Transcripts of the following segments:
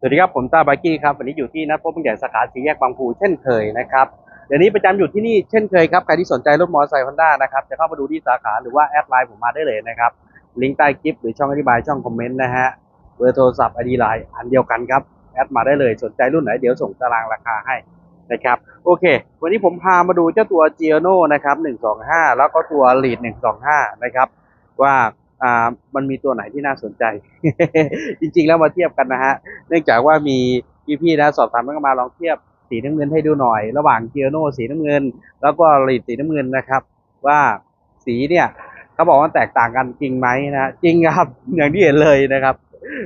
สวัสดีครับผมตาบากี้ครับวันนี้อยู่ที่นัดพบผู้ใหญ่สาขาสีแยกบางพูเช่นเคยนะครับเดี๋ยวนี้ประจำอยู่ที่นี่เช่นเคยครับใครที่สนใจรถมอเตอร์ไซค์ฮอนด้านะครับจะเข้ามาดูที่สาขาหรือว่าแอดไลน์ผมมาได้เลยนะครับลิงก์ใต้คลิปหรือช่องอธิบายช่องคอมเมนต์นะฮะเบอร์โทรศัพท์ไอดีไลน์อันเดียวกันครับแอดมาได้เลยสนใจรุ่นไหนเดี๋ยวส่งตารางราคาให้นะครับโอเค วันนี้ผมพามาดูเจ้าตัว g i o n o นะครับ125 แล้วก็ตัว Lead 125 นะครับว่า อ่ามันมีตัวไหนที่น่าสนใจ จริง ๆ แล้วมาเทียบกันนะฮะ เนื่องจากว่ามีพี่ๆนะสอบถามกันมาลองเทียบสีน้ำเงินให้ดูหน่อย ระหว่างเกียโนสีน้ำเงิน แล้วก็ลีดสีน้ำเงินนะครับ ว่าสีเนี่ยเขาบอกว่าแตกต่างกันจริงไหมนะจริงครับอย่างที่เห็นเลยนะครับ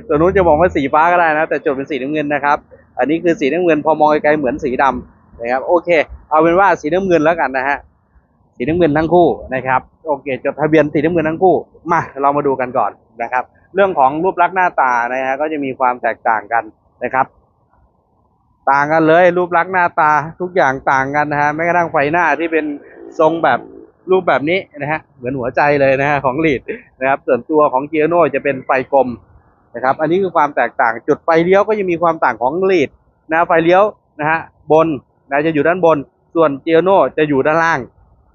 ตัวนู้นจะมองว่าสีฟ้าก็ได้นะ แต่จดเป็นสีน้ำเงินนะครับ อันนี้คือสีน้ำเงินพอมองไกลๆเหมือนสีดำนะครับโอเค เอาเป็นว่าสีน้ำเงินแล้วกันนะฮะ สีน้ำเงินทั้งคู่นะครับโอเคจดทะเบียนสีน้ำเงินทั้งคู่มาเรามาดูกันก่อนนะครับ เรื่องของรูปลักษณ์หน้าตานะฮะก็จะมีความแตกต่างกันนะครับ ต่างกันเลยรูปลักษณ์หน้าตาทุกอย่างต่างกันนะฮะแม้กระทั่งไฟหน้าที่เป็นทรงแบบรูปแบบนี้นะฮะเหมือนหัวใจเลยนะฮะของลีดนะครับ ส่วนตัวของเกียร์โนจะเป็นไฟกลมนะครับ อันนี้คือความแตกต่างจุดไฟเลี้ยวก็จะมีความต่างของลีดนะไฟเลี้ยวนะฮะบนนะจะอยู่ด้านบน ส่วนเกียร์โนจะอยู่ด้านล่าง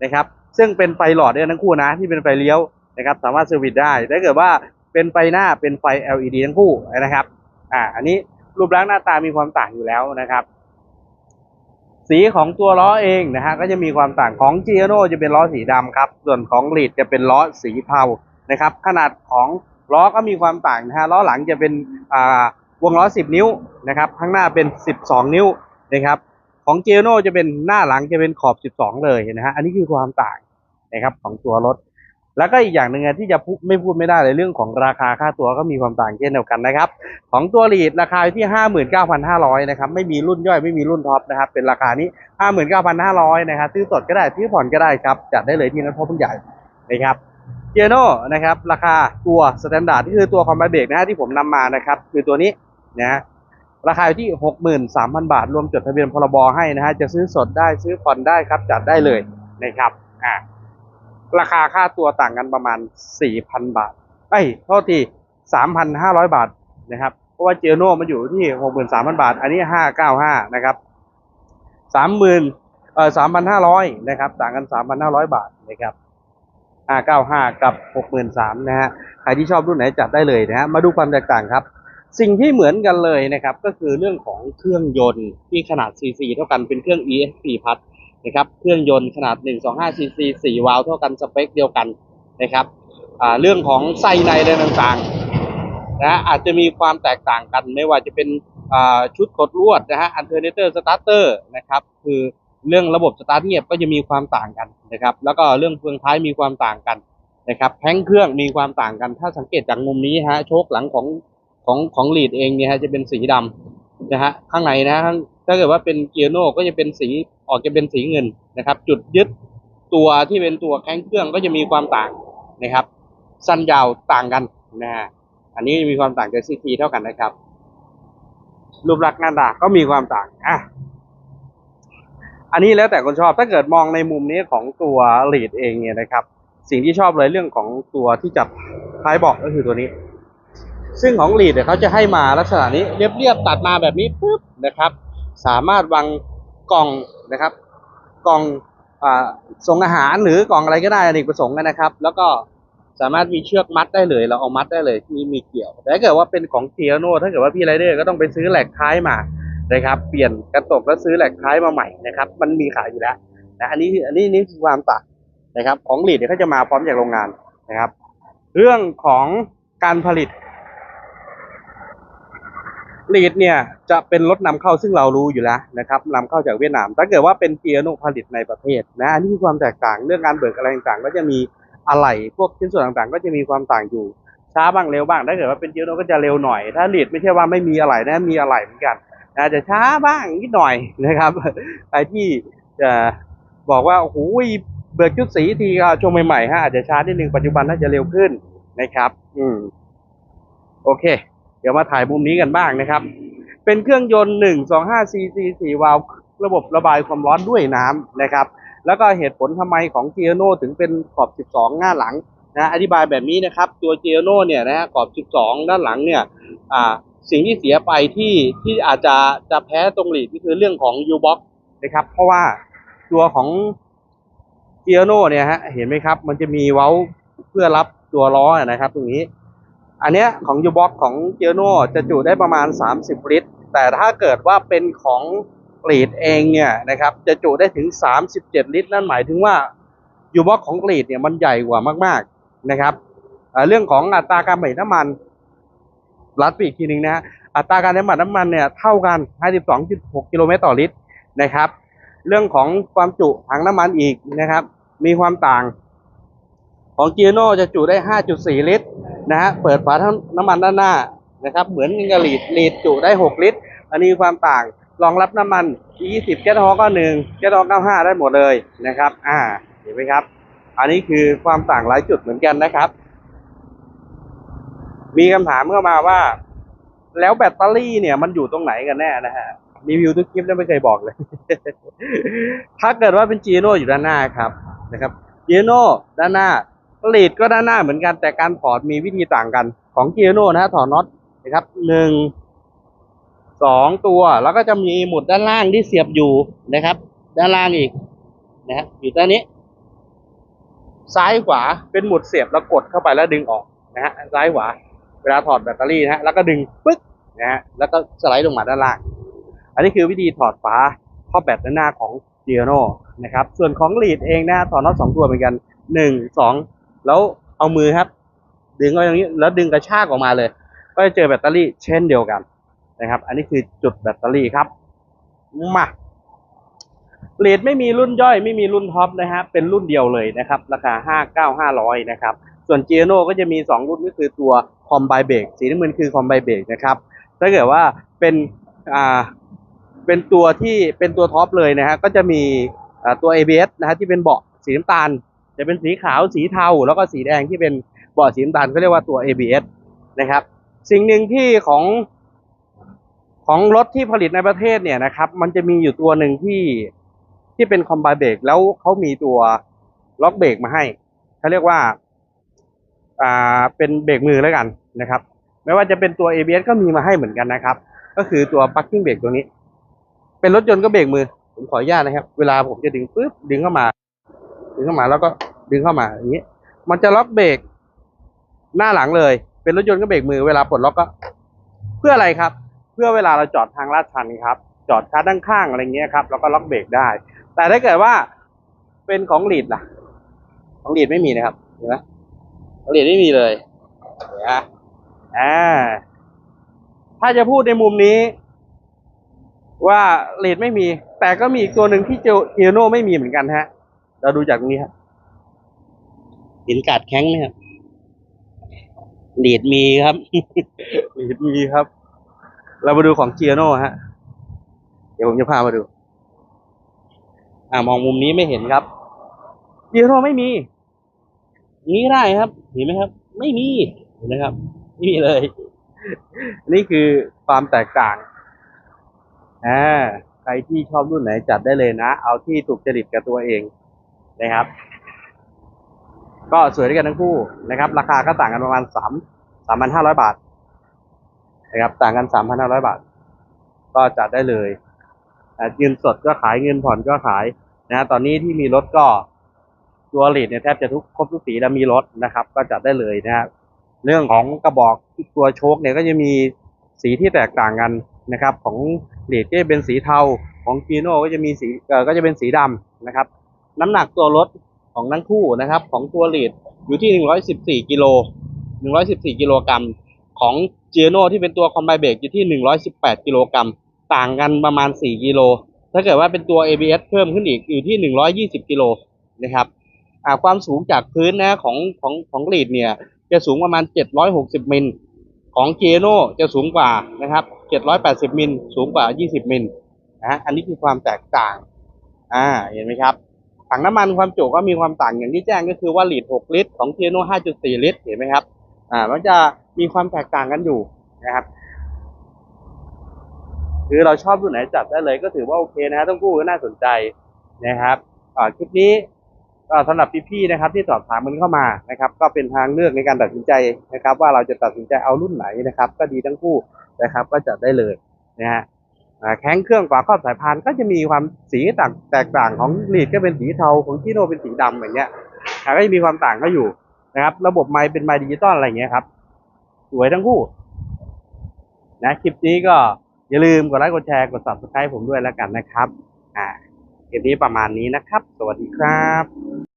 นะครับ ซึ่งเป็นไฟหลอดเนี่ยทั้งคู่นะที่เป็นไฟเลี้ยวนะครับ สามารถเซอร์วิสได้ถ้าเกิดว่าเป็นไฟหน้าเป็นไฟ LED ทั้งคู่นะครับ อ่า อันนี้รูปลักษณ์หน้าตามีความต่างอยู่แล้วนะครับ สีของตัวล้อเองนะฮะก็จะมีความต่างของ g i o n o จะเป็นล้อสีดำครับ ส่วนของ Lead จะเป็นล้อสีเทานะครับ ขนาดของล้อก็มีความต่างนะฮะล้อหลังจะเป็นอ่าวงล้อ 10 นิ้วนะครับข้างหน้าเป็น 12 นิ้วนะครับ ของ g i o n o จะเป็นหน้าหลังจะเป็นขอบ 12 เลยนะฮะ อันนี้คือความต่างนะครับของตัวรถ แล้วก็อีกอย่างหนึ่งอะที่จะพูดไม่พูดไม่ได้เลยเรื่องของราคาค่าตัวก็มีความต่างเช่นเดียวกันนะครับ ของตัวลีดราคาที่ห้าหมื่นเก้าพันห้าร้อยนะครับ ไม่มีรุ่นย่อยไม่มีรุ่นท็อปนะครับ เป็นราคานี้ห้าหมื่นเก้าพันห้าร้อยนะครับซื้อสดก็ได้ซื้อผ่อนก็ได้ครับ จัดได้เลยที่นัทพบผู้ใหญ่นะครับเจโน่นะครับ ราคาตัวสแตนดาร์ดที่คือตัวคอมไบเบรกนะฮะที่ผมนำมานะครับ คือตัวนี้นะฮะ ราคาอยู่ที่หกหมื่นสามพันบาท รวมจดทะเบียนพรบให้นะฮะ จะซื้อสดได้ซื้อผ่อนได้ครับ จัดได้เลยนะครับ อ่า ราคาค่าตัวต่างกันประมาณ 4,000 บาท เอ้ยโทษที 3,500 บาทนะครับ เพราะว่าเจโน่มันอยู่ที่ 63,000 บาท อันนี้ 595 นะครับ 30,000 เอ่อ 3,500 นะครับ ต่างกัน 3,500 บาทนะครับ 595 กับ 63,000 นะฮะ ใครที่ชอบรุ่นไหนจัดได้เลยนะฮะ มาดูความแตกต่างครับ สิ่งที่เหมือนกันเลยนะครับ ก็คือเรื่องของเครื่องยนต์ที่ขนาด cc เท่ากันเป็นเครื่อง ESP พัดนะครับเครื่องยนต์ขนาด 125ซีซี4วาล์วเท่ากันสเปคเดียวกันนะครับเรื่องของไส้ในอะไรต่างๆนะอาจจะมีความแตกต่างกัน ไม่ว่าจะเป็นชุดกดลวดนะฮะอันเทอร์เนเตอร์สตาร์เตอร์นะครับคือเรื่องระบบสตาร์ทเงียบก็จะมีความต่างกันนะครับ แล้วก็เรื่องเฟืองท้ายมีความต่างกันนะครับแท้งเครื่องมีความต่างกัน ถ้าสังเกตจากมุมนี้ฮะโชคหลังของ ของของลีดเองเนี่ยฮะจะเป็นสีดำนะฮะข้างในนะฮะถ้าเกิดว่าเป็นเกียร์โน่ก็จะเป็นสีออกจะเป็นสีเงินนะครับ จุดยึดตัวที่เป็นตัวแข้งเครื่องก็จะมีความต่างนะครับ สั้นยาวต่างกันนะฮะอันนี้มีความต่างจากซีทีเท่ากันนะครับ รูปลักษณ์หน้าตาก็มีความต่างอะอันนี้แล้วแต่คนชอบถ้าเกิดมองในมุมนี้ของตัวลีดเองเนี่ยนะครับ สิ่งที่ชอบเลยเรื่องของตัวที่จับท้ายบอกก็คือตัวนี้ ซึ่งของลีดเนี่ยเขาจะให้มาลักษณะนี้เรียบๆตัดมาแบบนี้ปุ๊บนะครับ สามารถวางกล่องนะครับ กล่องอส่งอาหารหรือกล่องอะไรก็ได้อเนกประสงค์นะครับ แล้วก็สามารถมีเชือกมัดได้เลย เราเอามัดได้เลยมีมีเกี่ยว แต่ถ้าเกิดว่าเป็นของเทียโนถ้าเกิดว่าพี่ไรเดอร์ก็ต้องไปซื้อแหลกท้ายมานะครับ เปลี่ยนกระตกแล้วซื้อแหลกท้ายมาใหม่นะครับ มันมีขายอยู่แล้วนะอันนี้อันนี้นี่คือความต่างนะครับ ของลีดเนี่ยเขาจะมาพร้อมจากโรงงานนะครับ เรื่องของการผลิต ลีดเนี่ยจะเป็นรถนำเข้าซึ่งเรารู้อยู่แล้วนะครับนำเข้าจากเวียดนาม ถ้าเกิดว่าเป็นเกียร์โนผลิตในประเทศนะอันนี้คือความแตกต่างเรื่องการเบิกอะไรต่างๆ ก็จะมีอะไหล่พวกชิ้นส่วนต่างๆ ก็จะมีความต่างอยู่ช้าบ้างเร็วบ้าง ถ้าเกิดว่าเป็นเกียร์โนก็จะเร็วหน่อย ถ้าลีดไม่ใช่ว่าไม่มีอะไหล่นะมีอะไหล่เหมือนกันนะจจะช้าบ้างนิดหน่อยนะครับใครที่จะบอกว่าโอ้โหเบิกชุดสีทีช่วงใหม่ๆฮะอาจจะช้านิดนึงปัจจุบันน่าจะเร็วขึ้นนะครับ อืมโอเค เดี๋ยวมาถ่ายมุมนี้กันบ้างนะครับ เป็นเครื่องยนต์ 125 cc 4วาล์วระบบระบายความร้อนด้วยน้ำนะครับ แล้วก็เหตุผลทำไมของเกียโนถึงเป็นขอบ 12 หน้าหลังนะอธิบายแบบนี้นะครับ ตัวเกียโนเนี่ยนะขอบ 12 ด้านหลังเนี่ยอ่าสิ่งที่เสียไปที่ที่อาจจะจะแพ้ตรงหลีดก็คือเรื่องของ U box นะครับ เพราะว่าตัวของเกียโนเนี่ยฮะเห็นไหมครับ มันจะมีเว้าเพื่อรับตัวล้อนะครับ ตรงนี้ อันเนี้ยของ U box ของเกียโนจะจุได้ประมาณ 30 ลิตร แต่ถ้าเกิดว่าเป็นของกรีดเองเนี่ยนะครับจะจุได้ถึง 37 ลิตร นั่นหมายถึงว่า U box ของกรีดเนี่ยมันใหญ่กว่ามาก ๆนะครับเรื่องของอัตราการผลิตน้ำมันรัดไปอีกทีหนึ่งนะฮะอัตราการผลิตน้ำมันเนี่ยเท่ากัน 52.6 กิโลเมตรต่อลิตรนะครับ เรื่องของความจุถังน้ำมันอีกนะครับ มีความต่าง ของจียโน่จะจุได้ 5.4 ลิตร นะฮะเปิดฝาทั้งน้ำมันด้านหน้านะครับ เหมือนกับลีดลีดจุได้ 6 ลิตร อันนี้ความต่างรองรับน้ำมัน 20 แก๊สฮอล์ก็1แก๊สฮอล์95 ได้หมดเลยนะครับ อ่าเห็นไหมครับ อันนี้คือความต่างหลายจุดเหมือนกันนะครับ มีคำถามเข้ามาว่า แล้วแบตเตอรี่เนี่ยมันอยู่ตรงไหนกันแน่นะฮะรีวิวทุกคลิปเนี่ยไม่เคยบอกเลย ถ้าเกิดว่าเป็นจีโน่อยู่ด้านหน้าครับนะครับจีโน่ด้านหน้า ลีดก็ด้านหน้าเหมือนกันแต่การถอดมีวิธีต่างกัน ของจียโน่นะฮะถอดน็อตนะครับหนึ่งสองตัวแล้วก็จะมีหมุดด้านล่างที่เสียบอยู่นะครับ ด้านล่างอีกนะฮะอยู่ด้านนี้ ซ้ายขวาเป็นหมุดเสียบแล้วกดเข้าไปแล้วดึงออกนะฮะซ้ายขวาเวลาถอดแบตเตอรี่นะฮะแล้วก็ดึงปึ๊กนะฮะแล้วก็สไลด์ลงมาด้านล่าง อันนี้คือวิธีถอดฝาครอแบตด้านหน้าของ g i o n o นะครับส่วนของลีดเองนะถอดน็อตสองตัวเหมือนกันหนึ่งสอง แล้วเอามือครับ ดึงเอาอย่างนี้ แล้วดึงกระชากออกมาเลย ก็จะเจอแบตเตอรี่เช่นเดียวกันนะครับ อันนี้คือจุดแบตเตอรี่ครับมาเลดไม่มีรุ่นย่อยไม่มีรุ่นท็อปนะฮะเป็นรุ่นเดียวเลยนะครับ ราคาห้าเก้าห้าร้อยนะครับ ส่วน g i o n o ก็จะมี 2 รุ่นก็คือตัว c o m b i b r a k e สีน้ำเงินคือ c o m b i b r a k e นะครับ ถ้าเกิดว่าเป็นอ่าเป็นตัวที่เป็นตัวท็อปเลยนะฮะก็จะมีอ่าตัว ABS นะฮะที่เป็นเบาะสีน้ำตาล จะเป็นสีขาวสีเทาแล้วก็สีแดงที่เป็นเบาะสีน้ำตาลก็เรียกว่าตัว ABS นะครับ สิ่งหนึ่งที่ของของรถที่ผลิตในประเทศเนี่ยนะครับมันจะมีอยู่ตัวหนึ่งที่ที่เป็นคอมไบเบรกแล้วเขามีตัวล็อกเบรกมาให้เขาเรียกว่าอ่าเป็นเบรกมือแล้วกันนะครับ ไม่ว่าจะเป็นตัว ABS ก็มีมาให้เหมือนกันนะครับ ก็คือตัว parking brake ตัวนี้ เป็นรถยนต์ก็เบรกมือ ผมขออนุญาตนะครับ เวลาผมจะดึงปุ๊บดึงเข้ามา ดึงเข้ามาแล้วก็ดึงเข้ามาอย่างนี้ มันจะล็อกเบรกหน้าหลังเลย เป็นรถยนต์ก็เบรกมือเวลาปลดล็อกก็ เพื่ออะไรครับ เพื่อเวลาเราจอดทางลาดชันครับ จอดคันด้านข้างอะไรเงี้ยครับแล้วก็ล็อกเบรกได้ แต่ถ้าเกิดว่าเป็นของลีดล่ะ ของลีดไม่มีนะครับเห็นไหมเหรียญไม่มีเลยเห็นไหมอ่าถ้าจะพูดในมุมนี้ ว่าเหรียญไม่มี แต่ก็มีอีกตัวหนึ่งที่เจเจโน่ไม่มีเหมือนกันฮะ เราดูจากตรงนี้ครับเห็นกาดแข้งไหมครับเหรียญมีครับเหรียญมีครับ เรามาดูของเจียโน่ฮะ เดี๋ยวผมจะพามาดู อ่ามองมุมนี้ไม่เห็นครับเจียโน่ไม่มี นี้ได้ครับ เห็นไหมครับ ไม่มีเห็นไหมครับไม่มีเลย นี่คือความแตกต่างอ่าใครที่ชอบรุ่นไหนจัดได้เลยนะ เอาที่ถูกจริตกับตัวเอง นะครับ ก็สวยด้วยกันทั้งคู่นะครับ ราคาก็ต่างกันประมาณสามสามพันห้าร้อยบาทนะครับ ต่างกันสามพันห้าร้อยบาท ก็จัดได้เลยเงินสดก็ขายเงินผ่อนก็ขายนะ ตอนนี้ที่มีรถก็ตัวลีดเนี่ยแทบจะทุกครบทุกสีแล้วมีรถนะครับ ก็จัดได้เลยนะครับเรื่องของกระบอกตัวโชคเนี่ยก็จะมีสีที่แตกต่างกันนะครับ ของลีดก็จะเป็นสีเทาของกีโน่ก็จะมีสีเออก็จะเป็นสีดำนะครับ น้ำหนักตัวรถของทั้งคู่นะครับ ของตัวลีดอยู่ที่หนึ่งร้อยสิบสี่กิโลหนึ่งร้อยสิบสี่กิโลกรัมของเจโน่ที่เป็นตัวคอมไบเบรกอยู่ที่หนึ่งร้อยสิบแปดกิโลกรัมต่างกันประมาณสี่กิโลถ้าเกิดว่าเป็นตัว ABS เพิ่มขึ้นอีกอยู่ที่หนึ่งร้อยยี่สิบกิโลนะครับความสูงจากพื้นนะของของของลีดเนี่ยจะสูงประมาณ 760มิลของเจโนจะสูงกว่านะครับ780มิลสูงกว่า 20มิลนะอันนี้คือความแตกต่าง อ่า เห็นไหมครับ ถังน้ำมันความจุก็มีความต่างอย่างที่แจ้งก็คือว่าลีด6ลิตรของเจโน5.4 ลิตรเห็นไหมครับอ่ามันจะมีความแตกต่างกันอยู่นะครับคือเราชอบรุ่นไหนจัดได้เลยก็ถือว่าโอเคนะฮะต้องกู้ก็น่าสนใจนะครับอ่าคลิปนี้ก็สำหรับพี่ๆนะครับ ที่สอบถามมันเข้ามานะครับ ก็เป็นทางเลือกในการตัดสินใจนะครับ ว่าเราจะตัดสินใจเอารุ่นไหนนะครับ ก็ดีทั้งคู่นะครับ ก็จัดได้เลยนะฮะ แข้งเครื่องกว่าครอบสายพานก็จะมีความสีต่างแตกต่างของลีดก็เป็นสีเทาของชิโนเป็นสีดำอย่างเงี้ยก็จะมีความต่างก็อยู่นะครับ ระบบไมค์เป็นไมค์ดิจิตอลอะไรอย่างเงี้ยครับ สวยทั้งคู่นะคลิปนี้ก็อย่าลืมกดไลค์กดแชร์กด subscribe ผมด้วยแล้วกันนะครับ อ่าคลิปนี้ประมาณนี้นะครับ สวัสดีครับ